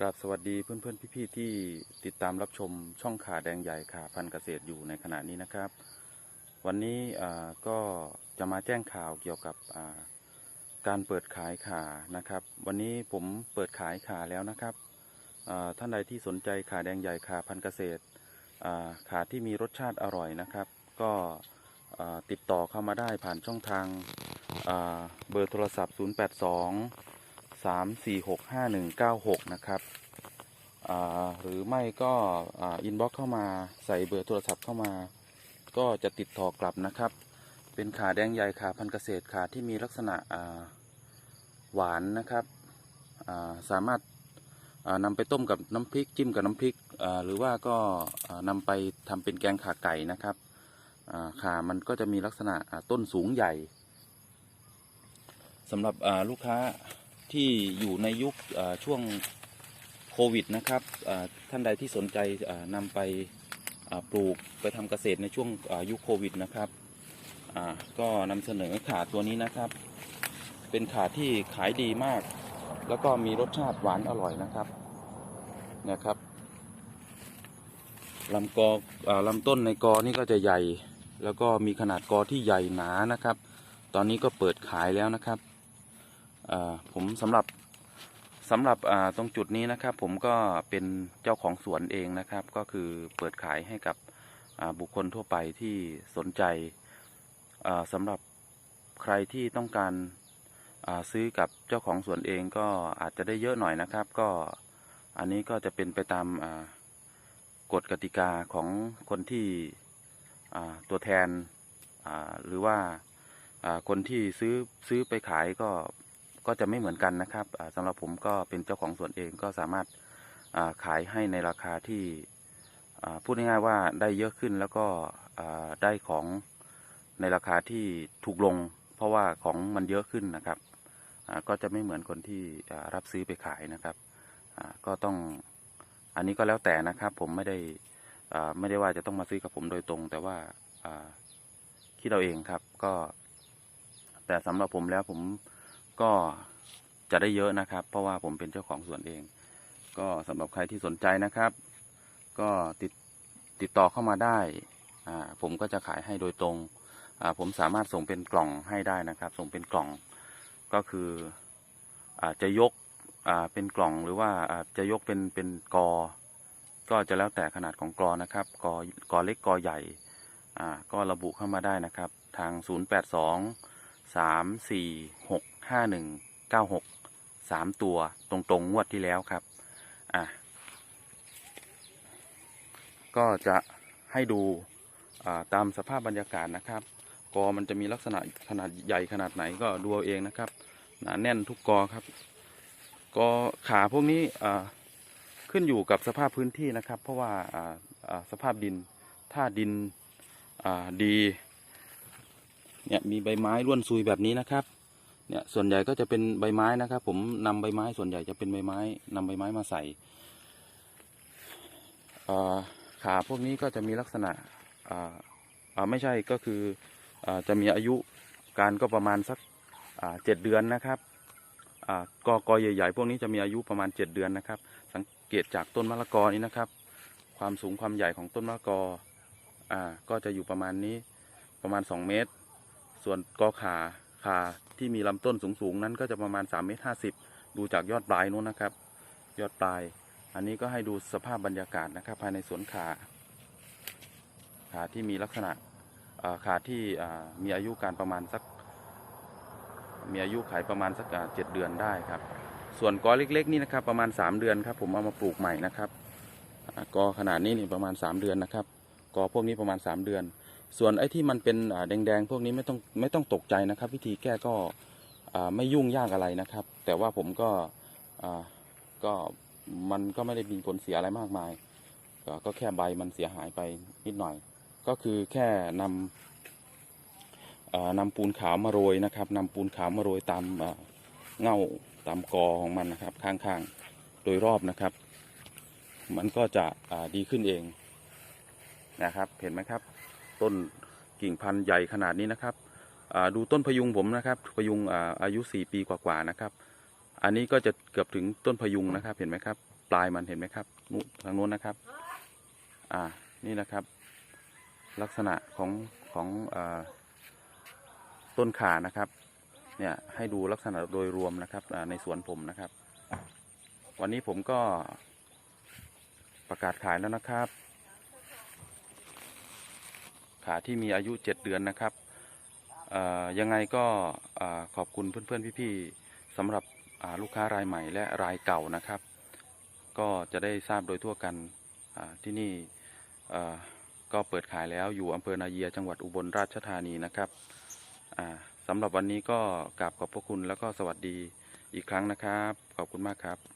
กราบสวัสดีเพื่อนๆพี่ๆที่ติดตามรับชมช่องขาแดงใหญ่ขาพันเกษตรอยู่ในขณะนี้นะครับ วันนี้ก็จะมาแจ้งข่าวเกี่ยวกับการเปิดขายขานะครับ วันนี้ผมเปิดขายขาแล้วนะครับท่านใดที่สนใจขาแดงใหญ่ขาพันเกษตรขาที่มีรสชาติอร่อยนะครับ ก็ติดต่อเข้ามาได้ผ่านช่องทางเบอร์โทรศัพท์ 082 สามสี่หกห้าหนึ่งเก้าหกนะครับหรือไม่ก็อินบ็อกเข้ามาใส่เบอร์โทรศัพท์เข้ามา ก็จะติดต่อกลับนะครับ เป็นขาแดงใหญ่ขาพันเกษตรขาที่มีลักษณะหวานนะครับาสามารถานำไปต้มกับน้ำพริกจิ้มกับน้ำพริกหรือว่าก็นำไปทำเป็นแกงขาไก่นะครับาขามันก็จะมีลักษณะต้นสูงใหญ่สำหรับลูกค้า ที่อยู่ในยุคช่วงโควิดนะครับท่านใดที่สนใจนำไปปลูกไปทำเกษตรในช่วงยุคโควิดนะครับก็นำเสนอขาตัวนี้นะครับ เป็นขาที่ขายดีมาก แล้วก็มีรสชาติหวานอร่อยนะครับนะครับลำกออลำต้นในกอนี่ก็จะใหญ่ แล้วก็มีขนาดกอที่ใหญ่หนานะครับ ตอนนี้ก็เปิดขายแล้วนะครับ ผมสำหรับสำหรับตรงจุดนี้นะครับ ผมก็เป็นเจ้าของสวนเองนะครับ ก็คือเปิดขายให้กับบุคคลทั่วไปที่สนใจสำหรับใครที่ต้องการาซื้อกับเจ้าของสวนเองก็อาจจะได้เยอะหน่อยนะครับ ก็อันนี้ก็จะเป็นไปตามากฎกติกาของคนที่ตัวแทนหรือว่าอ่าคนที่ซื้อซื้อไปขายก็ ก็จะไม่เหมือนกันนะครับอ่าสำหรับผมก็เป็นเจ้าของสวนเองก็สามารถขายให้ในราคาที่พูดง่ายๆว่าได้เยอะขึ้นแล้วก็ได้ของในราคาที่ถูกลง เพราะว่าของมันเยอะขึ้นนะครับก็จะไม่เหมือนคนที่รับซื้อไปขายนะครับก็ต้องอันนี้ก็แล้วแต่นะครับ ผมไม่ได้ไม่ได้ว่าจะต้องมาซื้อกับผมโดยตรง แต่ว่าอ่าคิดเอาเองครับก็ แต่สำหรับผมแล้วผม ก็จะได้เยอะนะครับ เพราะว่าผมเป็นเจ้าของสวนเอง ก็สำหรับใครที่สนใจนะครับ ก็ติดติดต่อเข้ามาได้ผมก็จะขายให้โดยตรงผมสามารถส่งเป็นกล่องให้ได้นะครับ ส่งเป็นกล่องก็คืออาจะยกเป็นกล่องหรือว่าจะยกเป็นเป็นกอ ก็จะแล้วแต่ขนาดของกอนะครับกอกอเล็กกอใหญ่ก็ระบุเข้ามาได้นะครับ ทาง 082สามสี่หก ห้าหนึ่งเก้าหกสามตัวตรงๆงวดที่แล้วครับ อะ ก็จะให้ดูอ่าตามสภาพบรรยากาศนะครับ กอมันจะมีลักษณะขนาดใหญ่ขนาดไหนก็ดูเอาเองนะครับ หนาแน่นทุกกอครับ กอขาพวกนี้อ่าขึ้นอยู่กับสภาพพื้นที่นะครับ เพราะว่าอ่าอ่าสภาพดิน ถ้าดินอ่าดี เนี่ยมีใบไม้ร่วนซุยแบบนี้นะครับ เนี่ยส่วนใหญ่ก็จะเป็นใบไม้นะครับ ผมนำใบไม้ส่วนใหญ่จะเป็นใบไม้นำใบไม้มาใส่าขาพวกนี้ก็จะมีลักษณะไม่ใช่ก็คืออจะมีอายุการก็ประมาณสักเจ็ดเดือนนะครับอกอกอใหญ่ๆพวกนี้จะมีอายุประมาณเจ็ดเดือนนะครับ สังเกตจากต้นมะละกอนี้นะครับ ความสูงความใหญ่ของต้นมะละกอก็จะอยู่ประมาณนี้ประมาณสองเมตร ส่วนกอขาขา ที่มีลำต้นสูงๆนั้นก็จะประมาณ3เมตรห้ดูจากยอดปลายนู้นนะครับ ยอดปลาย อันนี้ก็ให้ดูสภาพบรรยากาศนะครับ ภายในสวนขาขาที่มีลักษณะขาที่มีอายุการประมาณสัก มีอายุขายประมาณสักเจ็ดเดือนได้ครับ ส่วนกอเล็ก ๆ นี่นะครับ ประมาณ 3 เดือนครับ ผมเอามาปลูกใหม่นะครับกอขนาดนี้นี่ประมาณ 3 เดือนนะครับกอพวกนี้ประมาณ 3 เดือน ส่วนไอ้ที่มันเป็นแดงๆพวกนี้ไม่ต้องไม่ต้องตกใจนะครับ วิธีแก้ก็ไม่ยุ่งยากอะไรนะครับ แต่ว่าผมก็ก็มันก็ไม่ได้มีผลเสียอะไรมากมายก็ก็แค่ใบมันเสียหายไปนิดหน่อย ก็คือแค่นำนำปูนขาวมาโรยนะครับนำปูนขาวมาโรยตามเง่าตามกอของมันนะครับ ข้างๆโดยรอบนะครับ มันก็จะดีขึ้นเองนะครับ เห็นไหมครับ ต้นกิ่งพันธุ์ใหญ่ขนาดนี้นะครับดูต้นพยุงผมนะครับพยุงอาอายุ 4 ปีกว่าๆนะครับ อันนี้ก็จะเกือบถึงต้นพยุงนะครับเห็นไหมครับ ปลายมันเห็นไหมครับนู่นทางโน้นนะครับอ่านี่นะครับ ลักษณะของของอต้นขานะครับเนี่ยให้ดูลักษณะโดยรวมนะครับในสวนผมนะครับ วันนี้ผมก็ประกาศขายแล้วนะครับ ขาที่มีอายุเจ็ดเดือนนะครับยังไงก็ขอบคุณเพื่อนๆพี่ๆสำหรับลูกค้ารายใหม่และรายเก่านะครับ ก็จะได้ทราบโดยทั่วกันที่นี่ก็เปิดขายแล้วอยู่อำเภอนาเยียจังหวัดอุบลราชธานีนะครับสำหรับวันนี้ก็กราบขอบพระคุณแล้วก็สวัสดีอีกครั้งนะครับ ขอบคุณมากครับ